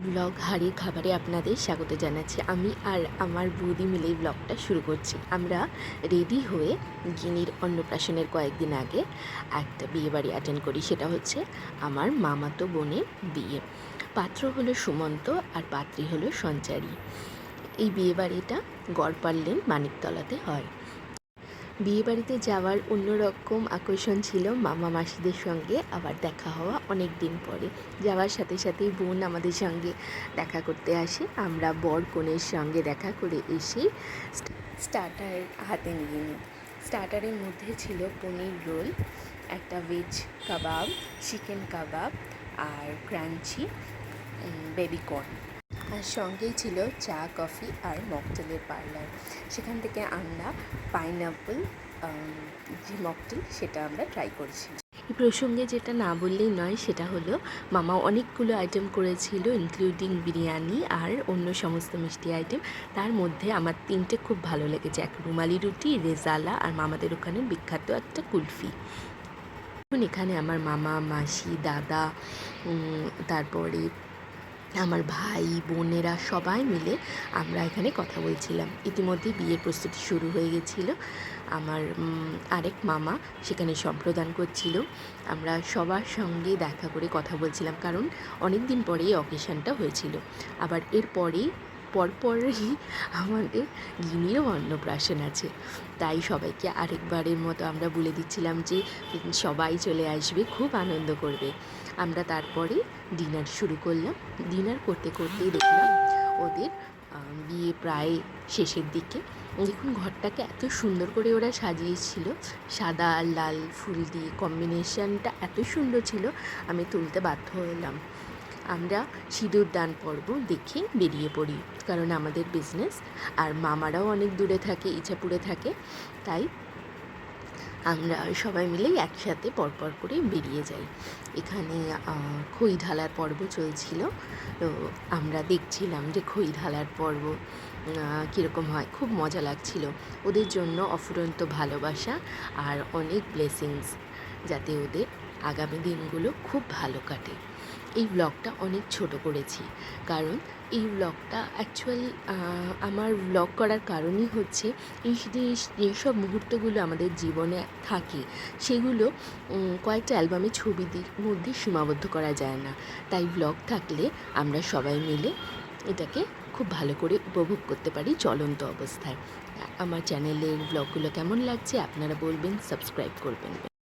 Blog হাড়ি খাবারে আপনাদের স্বাগত জানাচ্ছি। আমি আর আমার বৌদি মিলে ব্লগটা শুরু করছি। আমরা রেডি হয়ে গিনির অন্নপ্রাশনের কয়েকদিন আগে একটা বিয়ে বাড়ি অ্যাটেন্ড করি, সেটা হচ্ছে আমার মামাতো বোনের বিয়ে। পাত্র হলো সুমন্ত আর পাত্রী হলো সঞ্চারী। এই বিয়ে বাড়িটা গড়পাল্লেন মানিকতলাতে হয়। বিয়েবাড়িতে যাওয়ার অন্যরকম আকর্ষণ ছিল মামা মাসিদের সঙ্গে, আবার দেখা হওয়া অনেক দিন পরে। যাওয়ার সাথে সাথেই বোন আমাদের সঙ্গে দেখা করতে আসে। আমরা বর কনের সঙ্গে দেখা করে এসে স্টার্টার হাতে নিয়ে নিই। স্টার্টারের মধ্যে ছিল পনির রোল, একটা ভেজ কাবাব চিকেন কাবাব আর ক্রাঞ্চি বেবি কর্ন আর সঙ্গেই ছিল চা, কফি আর মকটেলের পার্লার। সেখান থেকে আমরা পাইনাপল যে মকটেল সেটা আমরা ট্রাই করেছি। এই প্রসঙ্গে যেটা না বললেই নয়, সেটা হলো মামা অনেকগুলো আইটেম করেছিল ইনক্লুডিং বিরিয়ানি আর অন্য সমস্ত মিষ্টি আইটেম তার মধ্যে আমার তিনটে খুব ভালো লেগেছে। এক রুমালি রুটি, রেজালা আর মামাদের ওখানে বিখ্যাত একটা কুলফি। এখন এখানে আমার মামা, মাসি, দাদা তারপরে আমার ভাই, বোনেরা সবাই মিলে আমরা এখানে কথা বলছিলাম। ইতিমধ্যে বিয়ের প্রস্তুতি শুরু হয়ে গেছিল। আমার আরেক মামা সেখানে সম্প্রদান করছিল। আমরা সবার সঙ্গে দেখা করে কথা বলছিলাম, কারণ অনেক দিন পরেই অকেশনটা হয়েছিল। আবার এরপরেই পরপরই আমাদের গিনিরও অন্নপ্রাশন আছে। তাই সবাইকে আরেকবারের মতো আমরা বলে দিচ্ছিলাম যে, সবাই চলে আসবে, খুব আনন্দ করবে। আমরা তারপরে ডিনার শুরু করলাম। ডিনার করতে করতেই দেখলাম ওদের বিয়ে প্রায় শেষের দিকে। দেখুন ঘরটাকে এত সুন্দর করে ওরা সাজিয়েছিল। সাদা, লাল ফুল দিয়ে কম্বিনেশনটা এত সুন্দর ছিল, আমি তুলতে বাধ্য হলাম। আমরা সিঁদুর দান পর্ব দেখে বেরিয়ে পড়ি, কারণ আমাদের বিজনেস আর মামারাও অনেক দূরে থাকে ইচ্ছাপুরে থাকে, তাই আমরা সবাই মিলেই একসাথে পরপর করে বেরিয়ে যাই। এখানে খই ঢালার পর্ব চলছিল, তো আমরা দেখছিলাম যে খই ঢালার পর্ব কীরকম হয়, খুব মজা লাগছিল। ওদের জন্য অফুরন্ত ভালোবাসা আর অনেক ব্লেসিংস যাতে ওদের আগামী দিনগুলো খুব ভালো কাটে। এই ব্লগটা অনেক ছোট করেছি। কারণ এই ব্লগটা অ্যাকচুয়াল আমার ব্লগ করার কারণই হচ্ছে এই যে- যেসব মুহূর্তগুলো আমাদের জীবনে থাকে, সেগুলো কয়েকটা অ্যালবামে ছবি দিয়ে মধ্যে সীমাবদ্ধ করা যায় না। তাই ব্লগ থাকলে আমরা সবাই মিলে এটাকে খুব ভালো করে উপভোগ করতে পারি চলন্ত অবস্থায়। আমার চ্যানেলের ব্লগগুলো কেমন লাগছে আপনারা বলবেন সাবস্ক্রাইব করবেন।